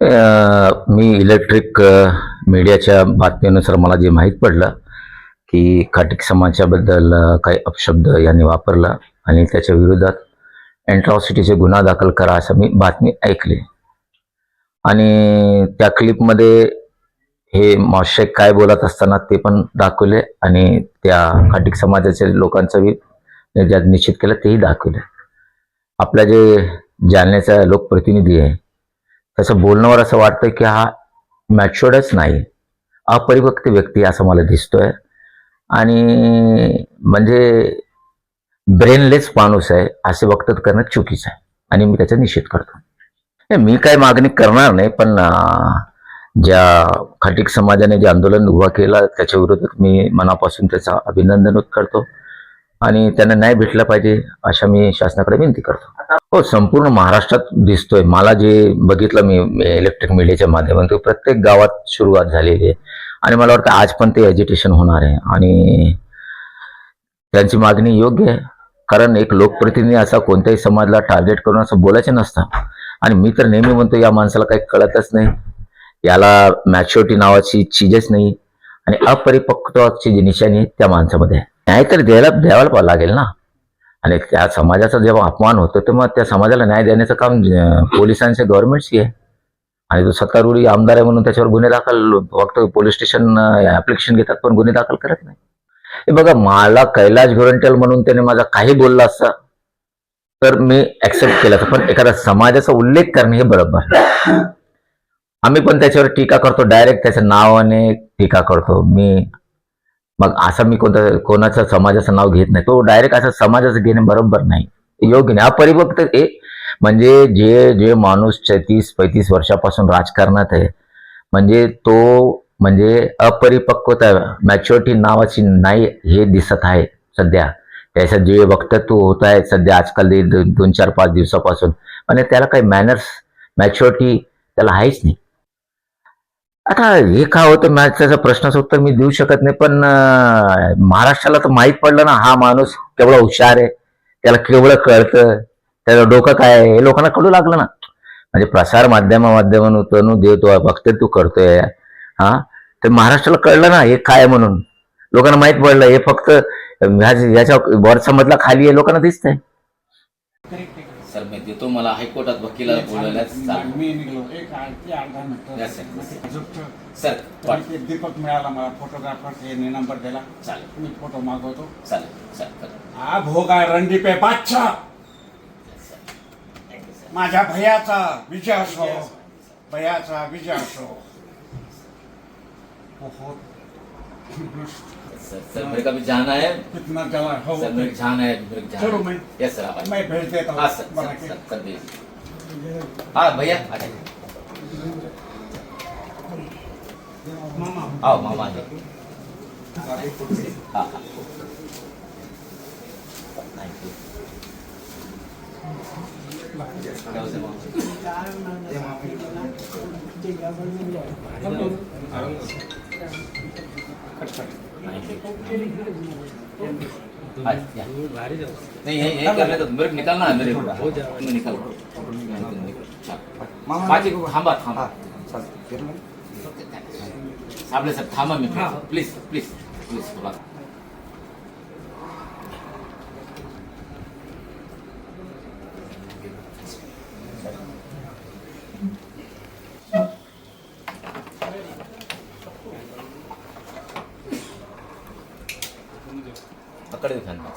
मी electric मीडियाच्या बातमीनुसार मला जे माहीत पडलं की खाटिक समाजाबद्दल काही अपशब्द यांनी वापरला आणि त्याच्या विरोधात अँट्रॉसिटीचे गुन्हा दाखल करा असं मी बातमी ऐकली. आणि त्या क्लिपमध्ये हे मॉशेक काय बोलत असताना ते पण दाखवले आणि त्या खाटिक समाजाच्या लोकांचं बी ज्यात निश्चित केलं तेही दाखवले. आपल्या जे जालन्याचा लोकप्रतिनिधी आहे त्याचं बोलण्यावर असं वाटतं की हा मॅच्युअर्डच नाही. अपरिपक्व व्यक्ती असं मला दिसतोय. आणि म्हणजे ब्रेनलेस माणूस आहे असे वक्तव्य करणं चुकीचं आहे. आणि मी त्याचा निषेध करतो. नाही, मी काय मागणी करणार नाही पण ज्या खाटिक समाजाने जे आंदोलन उभा केलं त्याच्या विरोधात मी मनापासून त्याचा अभिनंदन करतो. आणि त्यांना न्याय भेटला पाहिजे अशा मी शासनाकडे विनंती करतो. हो संपूर्ण महाराष्ट्रात दिसतोय. मला जे बघितलं मी इलेक्ट्रिक मीडियाच्या माध्यमातून प्रत्येक गावात सुरुवात झालेली आहे. आणि मला वाटतं आज पण ते एज्युटेशन होणार आहे. आणि त्यांची मागणी योग्य आहे. कारण एक लोकप्रतिनिधी असा कोणत्याही समाजाला टार्गेट करून असं बोलायचं नसतं. आणि मी तर नेहमी म्हणतो या माणसाला काही कळतच नाही. याला मॅच्युरिटी नावाची चीजच नाही. आणि अपरिपक्वाची जी निशाणी आहे त्या माणसामध्ये आहे. न्याय तर द्यायला द्यायला लागेल ना. आणि त्या समाजाचा जेव्हा अपमान होतो तेव्हा त्या समाजाला न्याय देण्याचं काम पोलिसांचे गव्हर्नमेंटची आहे. आणि तो सत्तारूढी आमदार आहे म्हणून त्याच्यावर गुन्हे दाखल फक्त पोलीस स्टेशन ऍप्लिकेशन घेतात पण गुन्हे दाखल करत नाही. हे बघा मला कैलाश गोरंट्याल म्हणून त्याने माझा काही बोलला असता तर मी ऍक्सेप्ट केलं असतं. पण एखादा समाजाचा उल्लेख करणे हे बरोबर. आम्ही पण त्याच्यावर टीका करतो डायरेक्ट त्याच्या नावाने टीका करतो. मी मग असं मी कोणतं कोणाचं समाजाचं नाव घेत नाही. तो डायरेक्ट असं समाजाचं घेणे बरोबर नाही. योग्य नाही. अपरिपक्व हे म्हणजे जे जे माणूस छत्तीस पैतीस वर्षापासून राजकारणात आहे म्हणजे तो म्हणजे अपरिपक्वता मॅच्युरिटी नावाची नाही हे दिसत आहे सध्या. त्याचं जे वक्तत्व होत आहे सध्या आजकाल दोन चार पाच दिवसापासून. म्हणजे त्याला काही मॅनर्स मॅच्युरिटी त्याला आहेच नाही. आता हे का होतं? मॅच त्याचा प्रश्नाचं उत्तर मी देऊ शकत नाही पण महाराष्ट्राला तर माहीत पडलं ना हा माणूस केवढा हुशार आहे. त्याला केवढं कळतं? त्याचं डोकं काय आहे? हे लोकांना कळू लागलं ना. म्हणजे प्रसार माध्यमा माध्यमातून देतो वक्तव्य करतोय. हा? तर महाराष्ट्राला कळलं ना हे काय म्हणून. लोकांना माहीत पडलं हे फक्त ह्या- याच्या वरचा खाली आहे लोकांना दिसतंय. सर मी देतो मला हायकोर्टात वकिलाला चालेल. मी निघलो. एक आठ ते अर्धा Yes, sir. मिनिट झुकतो. सर पाठ ते दीपक मिळाला मला फोटोग्राफर यांनी नंबर दिला. चालेल. मी फोटो मागवतो. चालेल हा भोगा रणदी पे बादशाह. माझ्या भैयाचा विजय असो. भैयाचा विजय असो. बहुत सर सर मेरे का जाना है। कितना जला हो? सर मेरे को जाना है मेरे को चलो जाना मैं है यस सर आप। मैं भेज देता हाँ। हूँ सर सर सर कर दीजिए। हाँ भैया आ जाइए। मामा। आओ मामा हाँ हाँ। थैंक यू क्या होता है है निकल थांबा थांबा आपले सर थांबा मी प्लीज प्लीज प्लीज थोडा पकड़ दिखाना